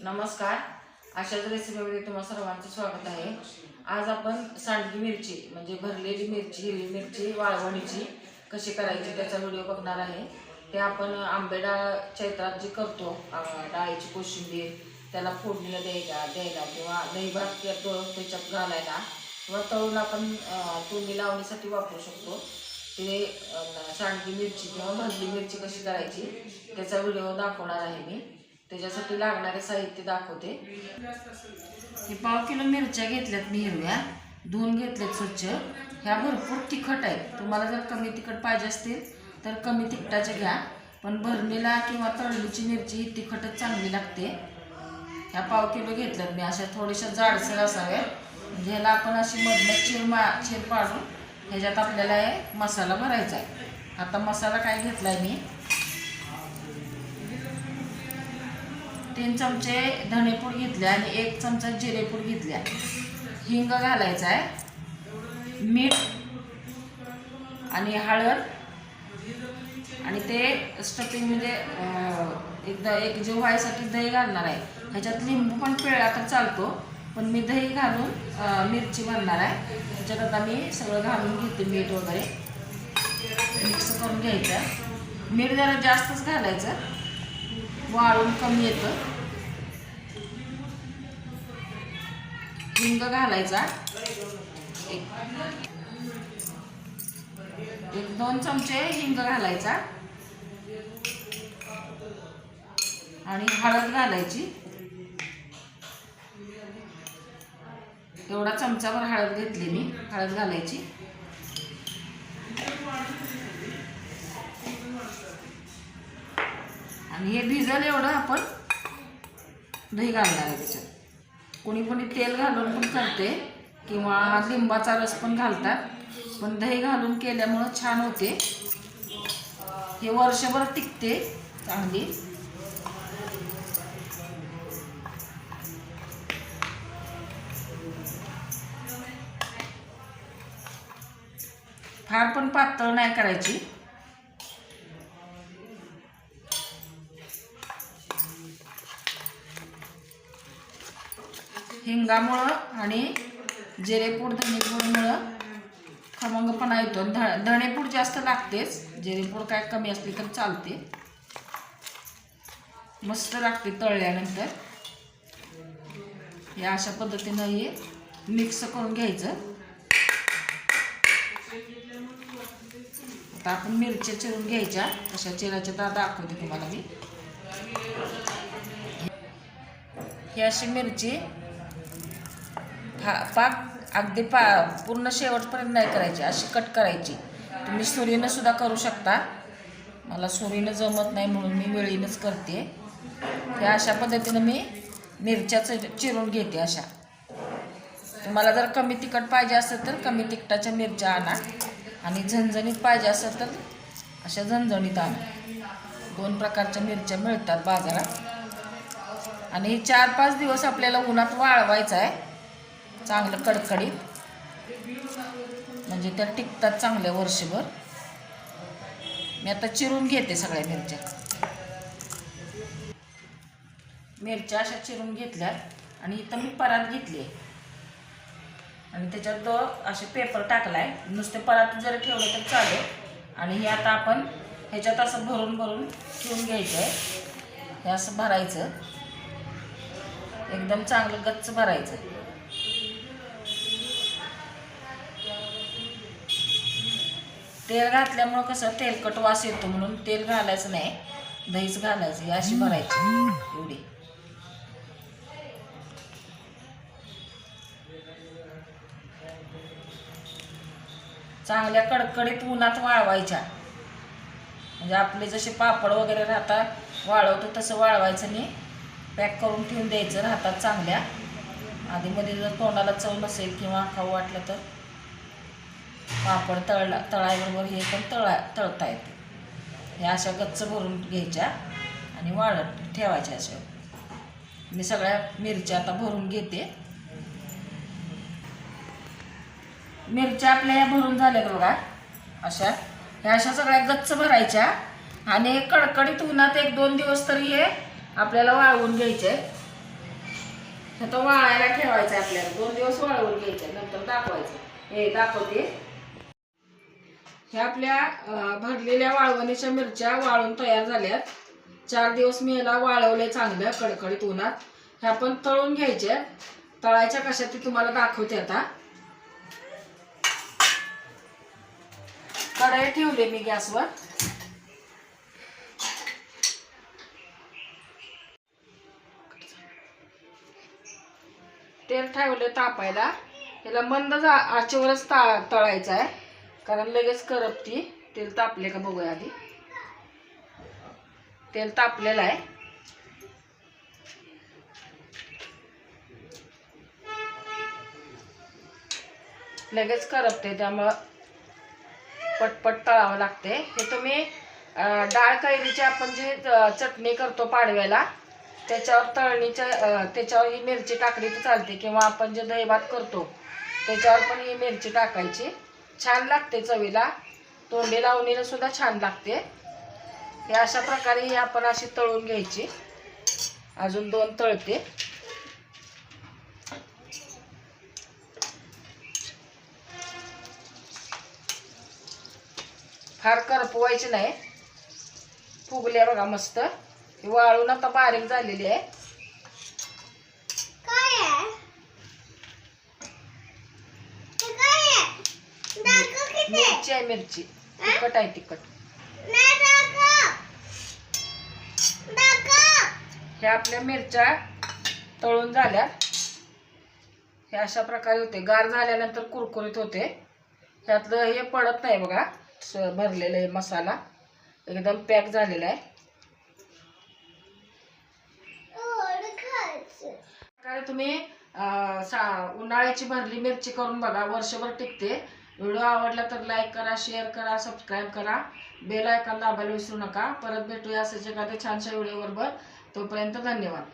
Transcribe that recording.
नमस्कार. अशाच रेसिपीमध्ये तुम्हा सर्वांचं स्वागत आहे. आज आपण सांडगी मिरची म्हणजे भरलेली मिरची हिरवी मिरची वाळवणीची कशी करायची त्याचा व्हिडिओ बघणार आहे. ते आपण आंबे डाळ चैत्रात जी करतो डाळीची कोशिंबीर त्याला फोडणीला द्यायला द्यायला किंवा दही भात त्याच्यात घालायला किंवा तळून आपण तोंडी लावण्यासाठी वापरू शकतो. ते सांडगी मिरची किंवा भरली मिरची कशी करायची त्याचा व्हिडिओ दाखवणार आहे मी. त्याच्यासाठी लागणारे साहित्य दाखवते. हे पाव किलो मिरच्या घेतल्यात मी हिरव्या धुवून घेतल्यात स्वच्छ. ह्या भरपूर तिखट आहेत. तुम्हाला जर कमी तिखट पाहिजे असतील तर कमी तिखटाच्या घ्या. पण भरणीला किंवा तळलीची मिरची ही तिखटच चांगली लागते. ह्या पाव किलो घेतल्यात मी. अशा थोड्याशा जाडसर असाव्या. म्हणजे ह्याला आपण अशी मधनं चिर मा चिर पाडून ह्याच्यात आपल्याला हे मसाला भरायचा आहे. आता मसाला काय घेतला आहे मी? तीन चमचे धणेपूड घेतले आणि एक चमचा जिरेपूड घेतल्या हिंग घालायचा आहे. मीठ आणि हळद. आणि ते स्टफिंगमध्ये म्हणजे, अं, एकदा एक जे व्हायसाठी दही घालणार आहे. ह्याच्यात लिंबू पण पिळला तर चालतो पण मी दही घालून मिरची भरणार आहे. त्याच्यात मी सगळं घालून घेते मीठ वगैरे. मिक्स करून घ्यायचं. मीठ जरा जास्तच घालायचं. वाळून कमी येतं. हिंग घालायचा. एक एक दोन चमचे हिंग घालायचा. आणि हळद घालायची. एवढा चमचाभर हळद घेतली मी हळद घालायची. आणि हे भिजल एवढं आपण दही घालणार आहे त्याच्यात. कोणी कोणी तेल घालून पण करते किंवा लिंबाचा रस पण घालतात. पण दही घालून केल्यामुळं छान होते. हे वर्षभर टिकते चांगली. फार पण पातळ नाही करायची. हिंगामुळं आणि जिरेपूड धनेपूडमुळं खमंगपणा येतो. आणि ध धणेपूड जास्त लागतेच. जिरेपूड काय कमी असली तर चालते. मस्त लागते तळल्यानंतर. या अशा पद्धतीनं हे मिक्स करून घ्यायचं. आता आपण मिरच्या चिरून घ्यायच्या. तशा चिराच्या दा दाखवते तुम्हाला मी. ही अशी मिरची हा पाक अगदी पा पूर्ण शेवटपर्यंत नाही करायची अशी कट करायची. तुम्ही सुरीनं सुद्धा करू शकता. मला सुरीनं जमत नाही म्हणून मी वेळीनंच करते. हे अशा पद्धतीनं मी मिरच्याचं चिरून घेते अशा. तुम्हाला जर कमी तिखट पाहिजे असेल तर कमी तिखटाच्या मिरच्या आणा. आणि झणझणीत पाहिजे असेल तर अशा झणझणीत आणा. दोन प्रकारच्या मिरच्या मिळतात बाजारात. आणि चार पाच दिवस आपल्याला उन्हात वाळवायचं आहे. चांगलं कडकडीत. म्हणजे त्या टिकतात चांगल्या वर्षभर. मी आता चिरून घेते सगळ्या मिरच्या. मिरच्या अशा चिरून घेतल्या आणि इथं मी परात घेतली आहे. आणि त्याच्यात तो असे पेपर टाकलाय. नुसते परात जर ठेवलं तर चालेल. आणि हे आता आपण ह्याच्यात असं भरून भरून ठेवून घ्यायचं आहे हे असं भरायचं. एकदम चांगलं गच्च भरायचं. तेल घातल्यामुळं कसं तेलकट वास येतो म्हणून तेल घालायचं नाही दहीच घालायचं अशी भरायची एवढी. चांगल्या कडकडीत उन्हात वाळवायच्या. म्हणजे आपले जसे पापड वगैरे राहतात वाळवतो तसं वाळवायचं नाही पॅक करून ठेवून द्यायचं राहतात चांगल्या. आधीमध्ये जर तोंडाला चव नसेल किंवा खाऊ वाटलं तर. पापड तळला तळायबरोबर हे पण तळा तळता येते. हे अशा गच्च भरून घ्यायच्या आणि वाळत ठेवायच्या अशा. मी सगळ्या मिरच्या आता भरून घेते. मिरच्या आपल्या या भरून झाल्या बघा. अशा ह्या अशा सगळ्या गच्च भरायच्या आणि कडकडीत उन्हात एक दोन दिवस तरी हे आपल्याला वाळवून घ्यायचे. आता वाळायला ठेवायचं आपल्याला. दोन दिवस वाळवून घ्यायचं नंतर दाखवायचं. हे दाखवते. ह्या आपल्या भरलेल्या वाळवणीच्या मिरच्या वाळून तयार झाल्यात. चार दिवस मी याला वाळवले चांगलं कडकडीत उन्हात. ह्या पण तळून घ्यायच्या तळायच्या कशा ती तुम्हाला दाखवते आता. कढाई ठेवले मी गॅसवर. तेल ठेवले तापायला. याला मंद जा आचेवरच ता तळायचं आहे कारण लगेच करपती तेल तापले का बघूया आधी. तेल तापलेलं आहे. लगेच करपते त्यामुळं पटपट तळावं लागते. हे तुम्ही डाळ कैरीची आपण जे चटणी करतो पाडव्याला त्याच्यावर तळणीच्या त्याच्यावर ही मिरची टाकली तर चालते. किंवा आपण जे दहीभात करतो त्याच्यावर पण ही मिरची टाकायची. छान लागते चवीला. तोंडी लावणीला सुद्धा छान लागते. हे अशा प्रकारे ही आपण अशी तळून घ्यायची. अजून दोन तळते. फार करपवायची नाही. फुगल्या बघा मस्त. ही वाळून आता बारीक झालेली आहे काय आहे ते काय आहे दाखव मिरची आहे मिरची. तिखट आहे तिखट. ह्या आपल्या मिरच्या तळून झाल्या. हे अशा प्रकारे होते. गार झाल्यानंतर कुरकुरीत होते. ह्यातलं हे पडत नाही बघा. भरलेलं आहे मसाला. एकदम पॅक झालेला आहे. तुम्ही उन्हाळ्याची भरली मिरची करून बघा. वर्षभर टिकते. व्हिडिओ आवडला तर लाईक करा शेअर करा सबस्क्राईब करा. बेल आयकॉन दाबायला विसरू नका. परत भेटूया असंच एखाद्या छानशा व्हिडिओ बरोबर. तोपर्यंत धन्यवाद.